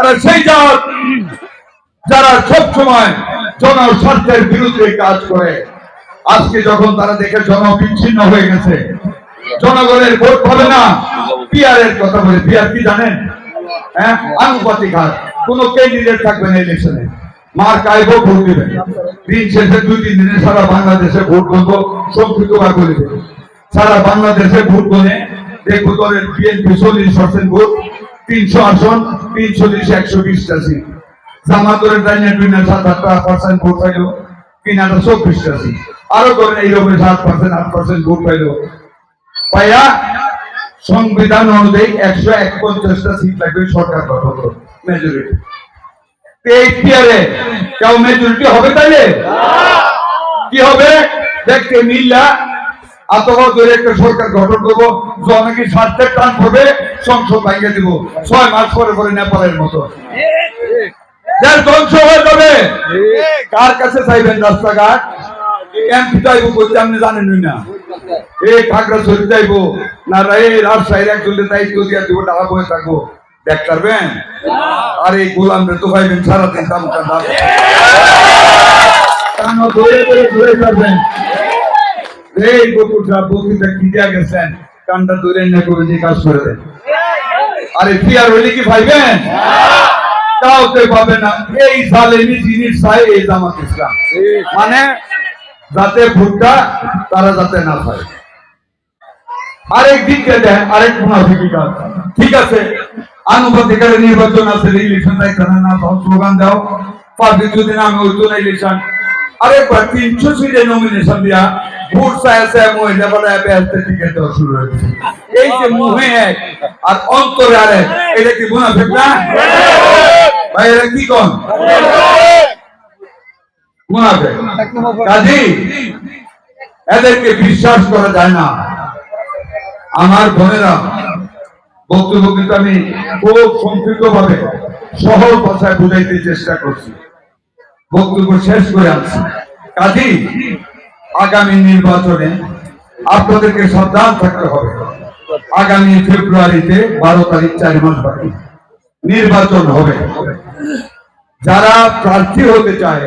এরা সেই জাত যারা সব সময় জনস্বার্থের বিরুদ্ধে কাজ করে। আজকে যখন তারা দেখে জন বিচ্ছিন্ন হয়ে গেছে, জনগণের ভোট পাবে না। পিআর এর কথা বলে পিআর কি জানেন? হ্যাঁ? আনুপাতিক হার। কোন ক্যান্ডিডেট থাকবে না ইলেকশনে মার কাইব ভোট দিবে। দিন শেষে দুই, তিন দিনে সারা বাংলাদেশে ভোট গণব সংক্ষিপ্ত বার করে সারা বাংলাদেশে ভোট গণে, দেখব দলের বিএনপি চল্লিশ পার্সেন্ট ভোট। তিনশো আসন তিনচল্লিশ একশো বিশটা সিট জামাতরের ডাইনে দুই না সাত, আট পার্সেন্ট ভোট পাইলো কিনাটা চব্বিশটা সিট আরও ধরেন এইরকম সাত পার্সেন্ট আট পার্সেন্ট ভোট পাইলো। পাইয়া সংবিধান অনুযায়ী একশো একপঞ্চাশটা সিট লাগবে সরকার গঠন মেজরিটি এই পিয়ারে কেউ মেজরিটি হবে তাইলে? কি হবে? দেখতে মিল্লা ধরে একটা টান পরে কার কাছে রাস্তাঘাট? আপনি জানেনই না। চাইব। না টাকা থাকব। আর এই গোলাম রে তো পাইবেন সারাদিন কানো ধরে ধরে ধরে যাবেন এই বকুটা কি দিয়া গেছেন কানটা ধরে না করে যে কাজ করে দেন। আরে পিয়ার হইলে কি পাইবেন কাউকে পাবে না। এই জালেমি জিনিস চাই এই জামাত ইসলাম। মানে যাতে ভোটটা তারা যাতে না পায়। আরেক দিককে দেন, আরেক মুনাফিকি ঠিক আছে, আনুপাতিকারে নির্বাচন আছে ইলেকশন দায়িত্ব না স্লোগান দাও। পার্টি যদি নামে হইতো না ইলেকশন আরেকবার তিনশো সিটে নমিনেশন দিয়া। ভোট চায় চায় মহিলা ব্যস্ত টিকিট দেওয়া শুরু হয়েছে এই যে মুহে এক, আর অন্তরে আরেক, এটা কি মুনাফিক না? ভাই, এরা কি কন? মুনাফিক কাজী, এদেরকে বিশ্বাস করা যায় না। আমার বোনেরা, বক্তব্য কিন্তু আমি খুব সংক্ষিপ্ত ভাবে সহজ ভাষায় বুঝাইতে চেষ্টা করছি। বক্তব্য শেষ করে আনছি। কাজী, আগামী নির্বাচনে আপনাদেরকে সাবধান থাকতে হবে। আগামী ফেব্রুয়ারিতে বারো তারিখ চার মাস বাকি। নির্বাচন হবে। যারা প্রার্থী হতে চায়,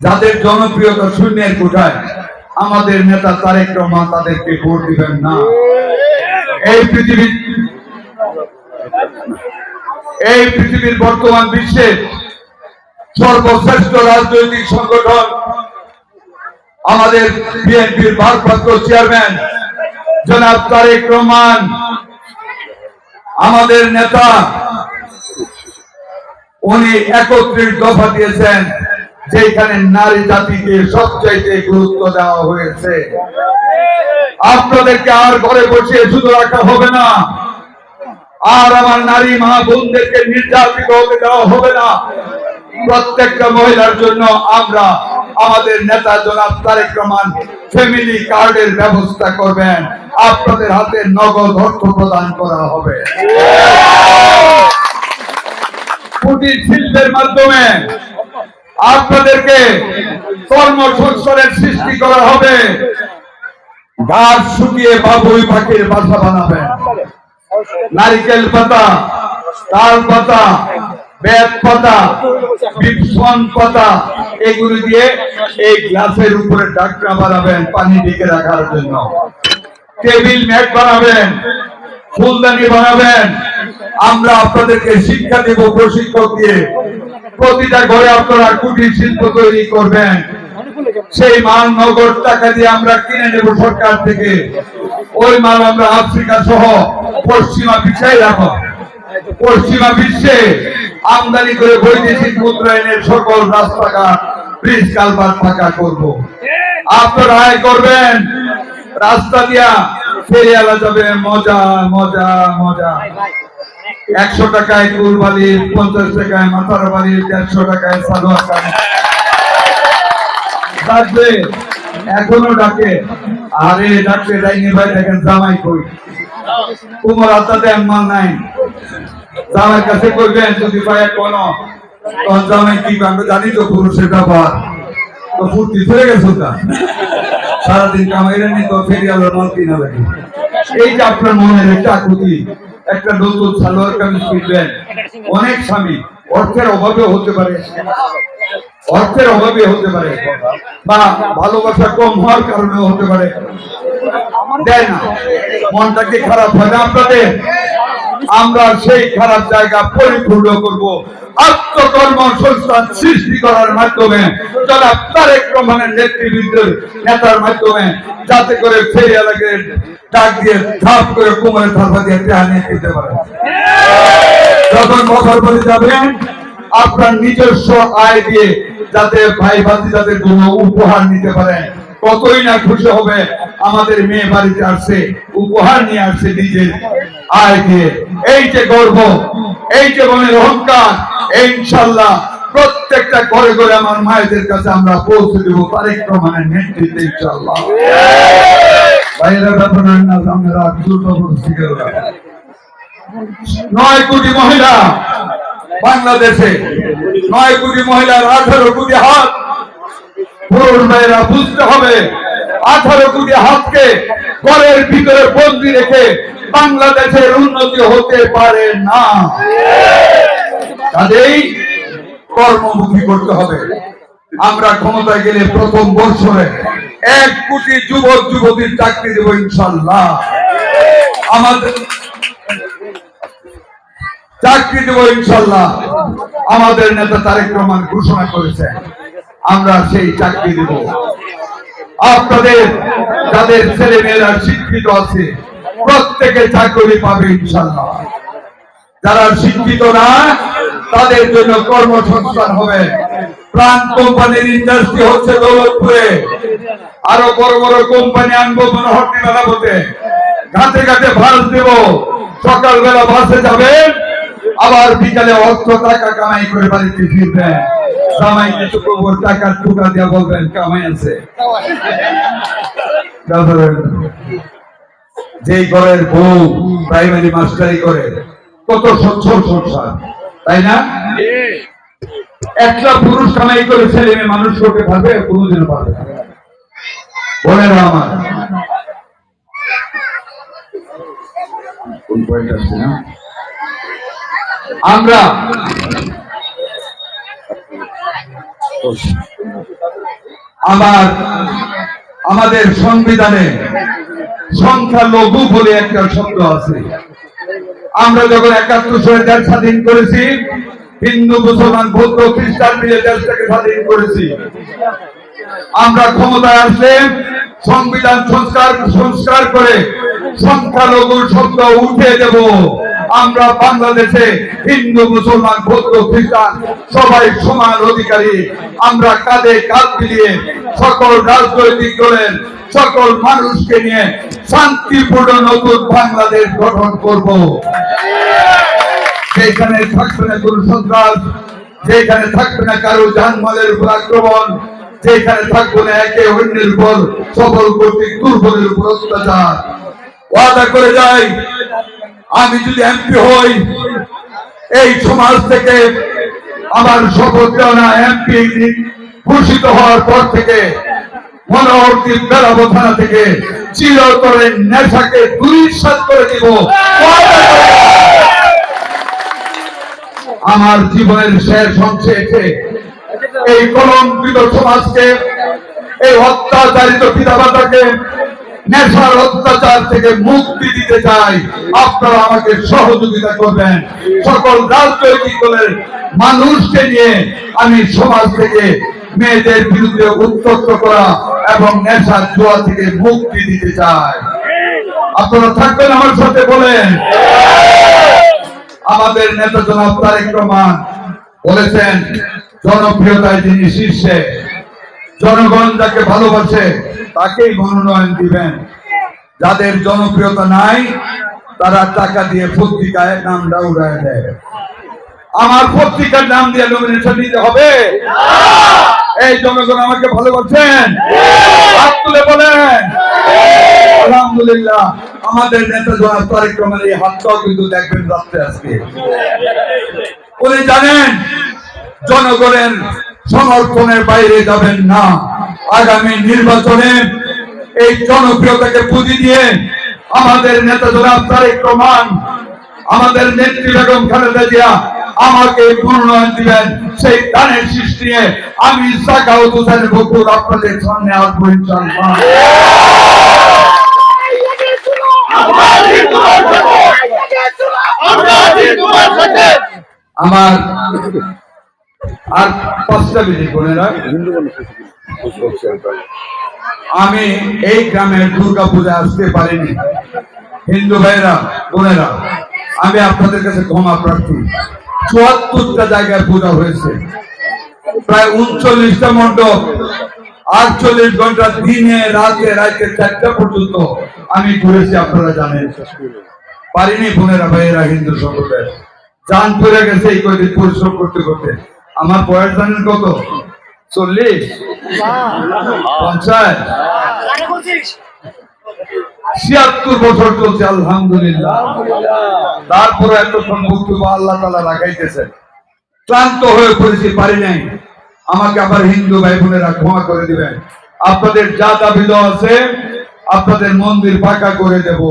যাদের জনপ্রিয়তা শূন্যের কোঠায়, আমাদের নেতা তারেক রহমান তাদেরকে ভোট দিবেন না। এই পৃথিবীর এই পৃথিবীর বর্তমান বিশ্বের সর্বশ্রেষ্ঠ রাজনৈতিক সংগঠন আমাদের বিএনপির ভারপ্রাপ্ত চেয়ারম্যান জনাব তারেক রহমান, আমাদের নেতা, উনি একত্রিশ দফা দিয়েছেন যেখানে নারী জাতিকে সবচাইতে গুরুত্ব দেওয়া হয়েছে। আপনাদেরকে আর ঘরে বসিয়ে শুধু রাখা হবে না, আর আমার নারী মা বোনদেরকে নির্যাতিত হতে দেওয়া হবে না। প্রত্যেকটা মহিলার জন্য আমরা আমাদের নেতা জনাব তারেক রহমান ফ্যামিলি কার্ডের ব্যবস্থা করবেন। আপনাদের হাতে নগদ অর্থ প্রদান করা হবে। কুটির শিল্পের মাধ্যমে আপনাদেরকে কর্মসংস্থানের সৃষ্টি করা হবে। গাছ শুকিয়ে বাবুই পাখির বাসা বানাবেন। নারিকেল পাতা, তাল পাতা ফুলদানি বানাবেন। আমরা আপনাদেরকে শিক্ষা দেব প্রশিক্ষক দিয়ে। প্রতিটা ঘরে আপনারা কুটির শিল্প তৈরি করবেন। সেই মাল নগদ টাকা দিয়ে আমরা কিনে নেব সরকার থেকে। ওই মাল আমরা আফ্রিকা সহ পশ্চিমা বিশ্বে রাখো পশ্চিমা বিশ্বে আমদানি করে বৈদেশিক মুদ্রায়নের সকল রাস্তাঘাট ব্রিজ কালবার ফাঁকা করব। আপনারা আয় করবেন, রাস্তা দিয়া ফেরিয়ালা যাবে। মজা মজা মজা। একশো টাকায় কুলবালি পঞ্চাশ টাকায় মাথার বাড়ি দেড়শো টাকায় কামিজ। ডাকবে, এখনও ডাকে। আরে ডাকতে যাইনি ভাই, দেখেন জামাই কই। তোমার আত্মাতে আমার নাই। জামাই কাছে কইবেন যদি ভাই কোনো কি জানি তো পুরুষের ব্যাপার তো গেছো তা? সারাদিন তো কিনা লাগে। এইটা আপনার মনের একটা আকুতি, একটা নতুন সালোয়ার কামিজ কিনবেন। অনেক স্বামী অর্থের অভাবে হতে পারে। অর্থের অভাবে হতে পারে। বা ভালোবাসা কম হওয়ার কারণে হতে পারে। দেয় না। মনটা কি খারাপ হয় না আপনাদের? আমরা সেই খারাপ জায়গা পরিপূর্ণ করব। আত্মকর্ম সংস্থান সৃষ্টি করার মাধ্যমে, যারা তারেক রহমানের নেতৃবৃন্দের নেতার মাধ্যমে যাতে করে সেই এলাকায় ডাক দিয়ে ধাপ করে কোমরে থাপা দিয়ে টেহা নিয়ে দিতে পারে। যখন বছর করে যাবেন আপনার নিজস্ব আয় দিয়ে যাতে ভাই ভাতি যাদের জন্য উপহার নিতে পারেন কতই না খুশি হবে আমাদের মেয়ে বাড়িতে আসছে, উপহার নিয়ে আসছে নিজের আয় দিয়ে এই যে গর্ব, এই যে মনের অহংকার এই ইনশাল্লাহ প্রত্যেকটা ঘরে ঘরে আমার মায়েদের কাছে আমরা পৌঁছে দেবো তারেক রহমানের নেতৃত্বে, ইনশাল্লাহ। নয় কোটি মহিলা বাংলাদেশে, নয় কোটি মহিলার আঠারো কোটি হাত। পুরুষ ভাইয়েরা, বুঝতে হবে আঠারো কোটি হাতকে ঘরের ভিতরে বন্দি রেখে বাংলাদেশের উন্নতি হতে পারে না। কাজেই কর্মমুখী করতে হবে। আমরা ক্ষমতায় গেলে প্রথম বছরে এক কোটি যুবক, যুবতীর চাকরি দেবো ইনশাল্লাহ। আমাদের চাকরি দেবো ইনশাল্লাহ। আমাদের নেতা তারেক রহমান ঘোষণা করেছেন আমরা সেই চাকরি দেব। আপনাদের, যাদের ছেলে মেয়েরা শিক্ষিত আছে, প্রত্যেকে চাকরি পাবে ইনশাল্লাহ যারা শিক্ষিত না, তাদের জন্য কর্মসংস্থান হবে। প্রাণ কোম্পানির ইন্ডাস্ট্রি হচ্ছে দৌলতপুরে। আরও বড় বড় কোম্পানি আনব মনোহরটি মেলা বলতে ঘাটে ঘাটে ভাস দেব। সকালবেলা বাসে যাবেন, আবার বিকালে অর্থ টাকা কামাই করে বাড়িতে ফিরবেন। টাকার টুকা দিয়ে বলবেন, কামাই আছে। যেই ঘরের বউ প্রাইমারি মাস্টারি করে, কত সচ্ছল সংসার, তাই না? একটা পুরুষ কামাই করে ছেলে মেয়ে মানুষ করতে পারবে কোনোদিনও পারবে না। আমার আমরা আমার, আমাদের সংবিধানে সংখ্যা লঘু বলে একটা শব্দ আছে। আমরা যখন একাত্তর সালে দেশ স্বাধীন করেছি, হিন্দু, মুসলমান, বৌদ্ধ, খ্রিস্টান মিলে দেশটাকে স্বাধীন করেছি। আমরা ক্ষমতায় আসলে সংবিধান সংস্কার সংস্কার করে সংখ্যালঘু শব্দ উঠে দেব। আমরা বাংলাদেশে হিন্দু, মুসলমান, বৌদ্ধ, খ্রিস্টান সবাই সমান অধিকারী। আমরা কাঁধে কাঁধ মিলিয়ে সকল রাজনৈতিক দলের, সকল মানুষকে নিয়ে শান্তিপূর্ণ নতুন বাংলাদেশ গঠন করব। যেখানে থাকবে না কোনো সন্ত্রাস, যেখানে থাকবে না কারও জানমালের উপর আক্রমণ, যেখানে থাকবে না একে অন্যের উপর সফল কর্তৃক দুর্বলের উপর অত্যাচার। ওয়াদা করে যাই আমি যদি এমপি হই, এই সমাজ থেকে আমার শপথ নেওয়া এমপি ঘোষিত হওয়ার পর থেকে মনোহরটি বেড়াবো থানা থেকে চিরতরে নেশাকে দুরিশ্বাস করে দিব। আমার জীবনের শেষ অংশে এসে এই কলঙ্কিত সমাজকে, এই অত্যাচারিত পিতামাতাকে নেশার অত্যাচার থেকে মুক্তি দিতে চাই। আপনারা আমাকে সহযোগিতা করবেন। সকল রাজনৈতিক দলের মানুষকে নিয়ে আমি সমাজ থেকে মেয়েদের বিরুদ্ধে উত্তক্ত করা এবং নেশার জোয়া থেকে মুক্তি দিতে চাই। আপনারা থাকবেন আমার সাথে বলেন। আমাদের নেতা জনাব তারেক রহমান বলেছেন জনপ্রিয়তায় যিনি শীর্ষে জনগণ যাকে ভালোবাসে তাকেই মনোনয়ন দিবেন। যাদের জনপ্রিয়তা নাই তারা টাকা দিয়ে পত্রিকায় নামটা উড়ায় দেয়। আমার পত্রিকার নাম দিয়ে নমিনেশন দিতে হবে? এই জনগণ আমাকে ভালোবাসেন? হাত তুলে বলেন। আলহামদুলিল্লাহ আমাদের নেতা জনাব তারেক রহমান এই হাতটাও কিন্তু দেখবেন রাত্রে আজকে। উনি জানেন জনগণের সমর্থনের বাইরে যাবেন না। আগামী নির্বাচনে এই জনপ্রিয়তাকে পুঁজি দিয়ে আমাদের নেতা জনাব তারেক রহমান আমাদের নেত্রী বেগম খালেদা জিয়া আমাকে মনোনয়ন দিবেন। সেই দানের সৃষ্টি নিয়ে আমি সাকাউত হোসেন বকুর আপনাদের সামনে আসব ইনশাআল্লাহ। আমার আর পাঁচটা মিনিট বোনেরা, আমি এই গ্রামের দুর্গা পূজা আসতে পারিনি। হিন্দু ভাইরা বোনেরা, আমি আপনাদের কাছে ক্ষমা প্রার্থী। চুয়াত্তরটা জায়গায় পূজা হয়েছে। প্রায় উনচল্লিশটা মণ্ডপ। আটচল্লিশ ঘণ্টা দিনে, রাতে রাতে চারটা পর্যন্ত আমি ঘুরেছি, আপনারা জানেন। পারিনি বোনেরা, ভাইয়েরা, হিন্দু সম্প্রদায়। যান পড়ে গেছে এই কয়দিন পরিশ্রম করতে করতে। আমার বয়স জানেন কত? চল্লিশ? পঞ্চাশ? ছিয়াত্তর বছর চলছে আলহামদুলিল্লাহ। তারপরে এতক্ষণ বক্তব্য আল্লাহ তালা লাগাইতেছে ক্লান্ত হয়ে পড়েছি পারি নাই। আমাকে আবার হিন্দু ভাই বোনেরা ক্ষমা করে দিবেন। আপনাদের যা দাবি আছে আপনাদের মন্দির পাকা করে দেব।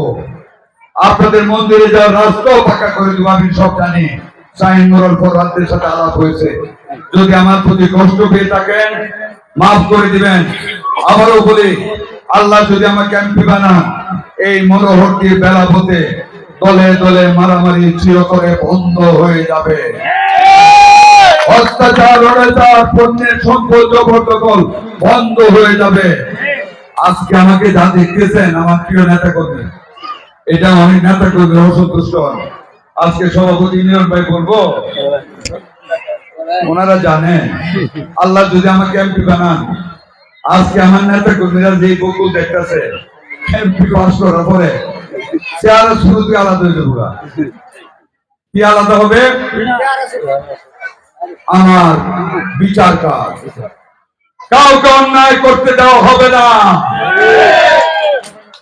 আপনাদের মন্দিরে যাওয়ার রাস্তাও পাকা করে দেবো আমি সব জানি। শাহিন নুরুল ফরহাদের সাথে আলাপ হয়েছে। যদি আমার প্রতি কষ্ট পেয়ে থাকেন, মাফ করে দিবেন। আবারও বলি, আল্লাহ যদি আমাকে এমপি বানান এই মনোহরটির বেলা হতে দলে দলে মারামারি চিরতরে বন্ধ হয়ে যাবে। অত্যাচার, অনাচার, পণ্যের সম্পদ বন্ধ হয়ে যাবে। আজকে আমাকে যা দেখতেছেন, আমার প্রিয় নেতা কর্মী এটা নেতা কর্মী অসন্তুষ্ট। আজকে সভাপতি ইউনিয়ন ভাই বলব ওনারা জানেন আল্লাহ যদি আমাকে এমপি বানান, আজকে আমার নেতা কর্মীরা যে বকুল দেখতেছে, এমপি পাস করার পরে আরও শুরু থেকে আলাদা হয়ে যাব কি আলাদা হবে? আমার বিচার কাজ। কাউকে অন্যায় করতে দেওয়া হবে না।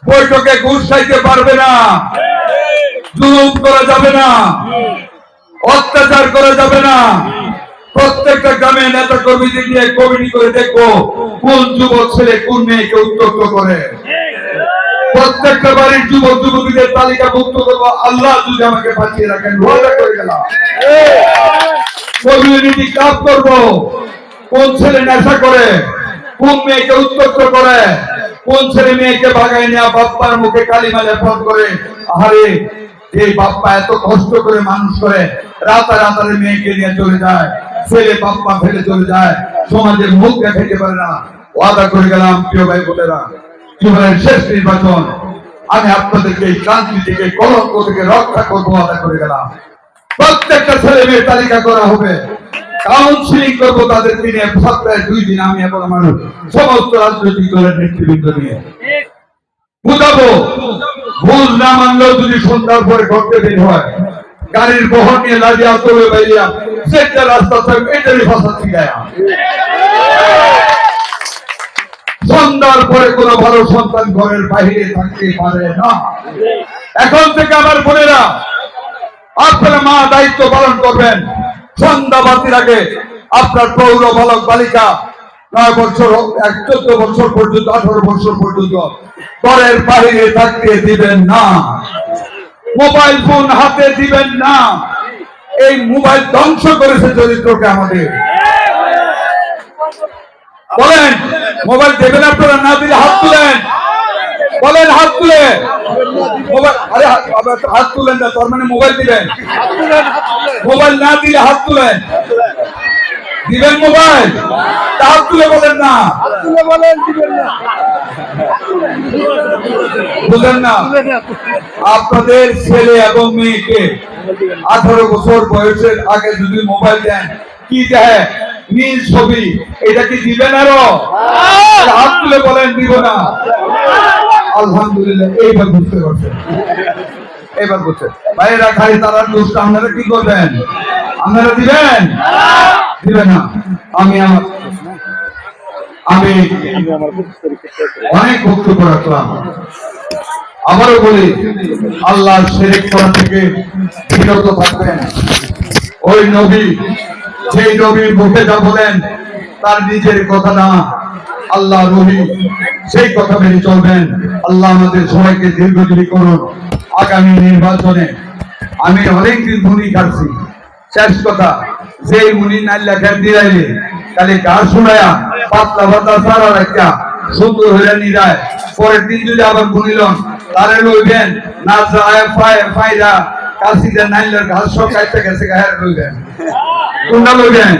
বৈঠকে ঘুষ খাইতে পারবে না। জুলুম করা যাবে না। অত্যাচার করা যাবে না। প্রত্যেকটা গ্রামে নেতা কর্মীদের নিয়ে কমিটি করে দেখব কোন যুবক ছেলে কোন মেয়েকে উত্তক্ত করে। প্রত্যেকটা বাড়ির যুবক যুবতীদের তালিকা মুক্ত করব। আল্লাহ যদি আমাকে বাঁচিয়ে রাখেন, ওয়াদা করে গেলাম। কমিউনিটি কাজ করব। কোন ছেলে নেশা করে, কোন মেয়েকে উত্তক্ত করে, কোন ছেলে মেয়েকে বাগায় নেওয়া বাপ্পার মুখে কালি মালে ফোন করে। আরে এই বাপ্পা এত কষ্ট করে মানুষ করে রাতা রাতারে মেয়েকে নিয়ে চলে যায়। ছেলে বাপ্পা ফেলে চলে যায়। সমাজের মুখ দেখাইতে পারে না। ওয়াদা করে গেলাম, প্রিয় ভাই বোনেরা জীবনের শেষ নির্বাচন। আমি আপনাদেরকে এই ক্রান্তি থেকে, কলঙ্ক থেকে রক্ষা করব, ওয়াদা করে গেলাম। প্রত্যেকটা ছেলে মেয়ের তালিকা করা হবে। কাউন্সিলিং করব তাদের নিয়ে সপ্তাহে দুই দিন আমি এবং আমার সমস্ত রাজনৈতিক দলের নেতৃবৃন্দ নিয়ে। বুঝাবো? ভুল না মানলেও যদি সন্ধ্যার পরে ঘটতে বের হয় গাড়ির বহন নিয়ে লাজিয়া তোলে বাইরিয়া সেটা রাস্তা থাকবে এটারই ভাষা শিখায় সন্ধ্যার পরে কোন ভালো সন্তান ঘরের বাইরে থাকতে পারে না। এখন থেকে আমার বোনেরা, আপনারা মা দায়িত্ব পালন করবেন। সন্ধ্যা বাতির আগে আপনার পৌর বালক বালিকা নয় বছর, এক চোদ্দ বছর পর্যন্ত, আঠারো বছর পর্যন্ত ঘরের বাইরে থাকতে দিবেন না। মোবাইল ফোন হাতে দিবেন না। এই মোবাইল ধ্বংস করেছে চরিত্রকে আমাদের। বলেন, মোবাইল দেবেন আপনারা না দিলে হাত তুলেন। বলেন, হাত তুলে। হাত তুলেন না, তার মানে মোবাইল দিবেন। মোবাইল না দিলে হাত তুলেন। দিবেন মোবাইল? তা হাত তুলে বলেন দিবেন না। বুঝলেন না। আপনাদের ছেলে এবং মেয়েকে আঠারো বছর বয়সের আগে যদি মোবাইল দেন কি দেয়? নীল ছবি। এটা কি দিবেন আরও? হাত তুলে বলেন দিব না। আলহামদুলিল্লাহ এইবার বুঝতে পারছেন। এবার বুঝছেন। ভাইয়েরা খালি তারা দোষ আপনারা কি করবেন? আপনারা দিবেন? দিবেন না। আমি আমার আমি অনেক বক্তব্য রাখলাম। আবারও বলি আল্লাহ শেরেক করা থেকে বিরত থাকবেন। ওই নবী, যেই নবীর মুখে যা বলেন, তার নিজের কথা না, আল্লাহ রবি সেই কথা মেনে চলবেন। আল্লাহ আমাদের সবাইকে দীর্ঘজীবী করুন। আগামী নির্বাচনে আমি অনেকদিন মুনি খাচ্ছি শেষ কথা যে মুনি খেয়ে দিলাইলে তাহলে গা শুনায়া, পাতলা পাতলা সারা রাখা সুন্দর হইয়া নিরায় পরের দিন যদি আবার বুনিলন তারে লইবেন, না যায়, ফায় ঘাস সব কাটতে গেছে লইবেন। কোনটা লইবেন?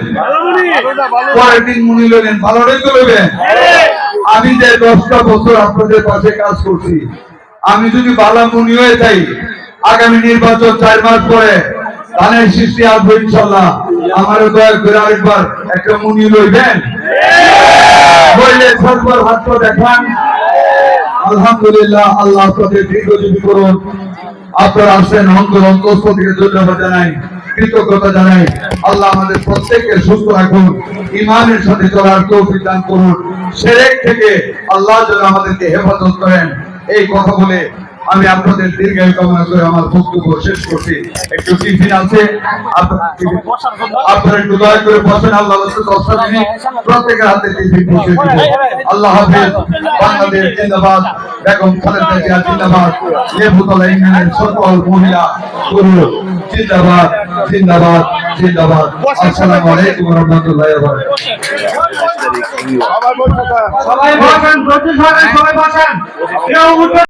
পরের দিন মুনি ভালোটাই তো লইবেন। আমি যে দশটা বছর আপনাদের পাশে কাজ করছি, আমি যদি বালা মুনি হয়ে যাই, আগামী নির্বাচন চার মাস পরে ধানের সৃষ্টি আসব ইনশাল্লাহ আমারও দয়া করে আরেকবার একটা মুনি লইবেন। বললে সরকার হাত দেখান। আলহামদুলিল্লাহ আল্লাহ আপনাদের দীর্ঘজীবী করুন। আপনারা আসেন অন্তর অন্তস্থ থেকে ধন্যবাদ জানাই, কৃতজ্ঞতা জানাই। আল্লাহ আমাদের প্রত্যেককে সুস্থ রাখুন ইমানের সাথে চলার তৌফিক দান করুন। সেরেক থেকে আল্লাহ যেন আমাদেরকে হেফাজত করেন। এই কথা বলে আমি আপনাদের দীর্ঘায়ু কামনা করে আমার বক্তব্য শেষ করছি। একটু টিফিন আছে। আপনারা আপনারা একটু দয়া করে বসেন আল্লাহ প্রত্যেকের হাতে টিফিন পৌঁছে দিবেন আল্লাহ হাফেজ। বাংলাদেশ জিন্দাবাদ। বেগম খালেদা জিয়া জিন্দাবাদ। লেবুতলা ইউনিয়নের সকল মহিলা জিন্দাবাদ জিন্দাবাদ জিন্দাবাদ। আসসালামু আলাইকুম ওয়া রাহমাতুল্লাহি ওয়া বারাকাতুহু। সবাই বসেন প্রচুর সবাই বসেন। কেউ উঠবে